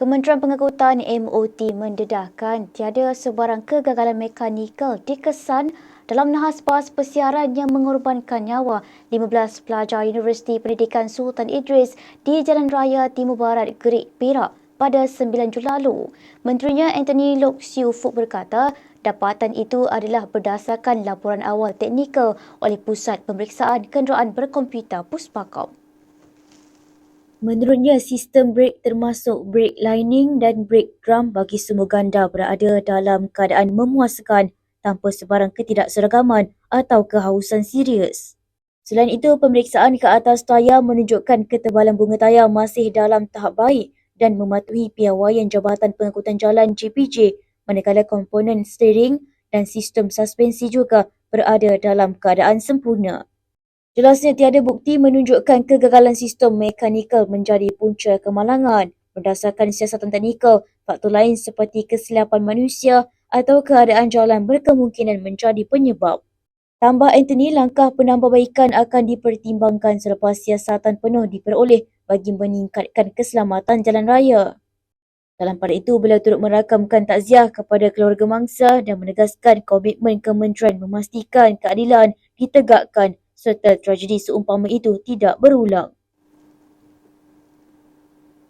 Kementerian Pengangkutan MOT mendedahkan tiada sebarang kegagalan mekanikal dikesan dalam nahas bas persiaran yang mengorbankan nyawa 15 pelajar Universiti Pendidikan Sultan Idris di Jalan Raya Timur Barat Gerik Perak pada 9 Julai lalu. Menterinya Anthony Lok Siu Fuk berkata, dapatan itu adalah berdasarkan laporan awal teknikal oleh Pusat Pemeriksaan Kenderaan Berkomputer Puspakom. Menurutnya, sistem brek termasuk brek lining dan brek drum bagi semua ganda berada dalam keadaan memuaskan tanpa sebarang ketidakseragaman atau kehausan serius. Selain itu, pemeriksaan ke atas tayar menunjukkan ketebalan bunga tayar masih dalam tahap baik dan mematuhi piawaian Jabatan Pengangkutan Jalan JPJ manakala komponen steering dan sistem suspensi juga berada dalam keadaan sempurna. Jelasnya tiada bukti menunjukkan kegagalan sistem mekanikal menjadi punca kemalangan berdasarkan siasatan teknikal, faktor lain seperti kesilapan manusia atau keadaan jalan berkemungkinan menjadi penyebab. Tambah Anthony, langkah penambahbaikan akan dipertimbangkan selepas siasatan penuh diperoleh bagi meningkatkan keselamatan jalan raya. Dalam pada itu, beliau turut merakamkan takziah kepada keluarga mangsa dan menegaskan komitmen kementerian memastikan keadilan ditegakkan serta tragedi seumpama itu tidak berulang.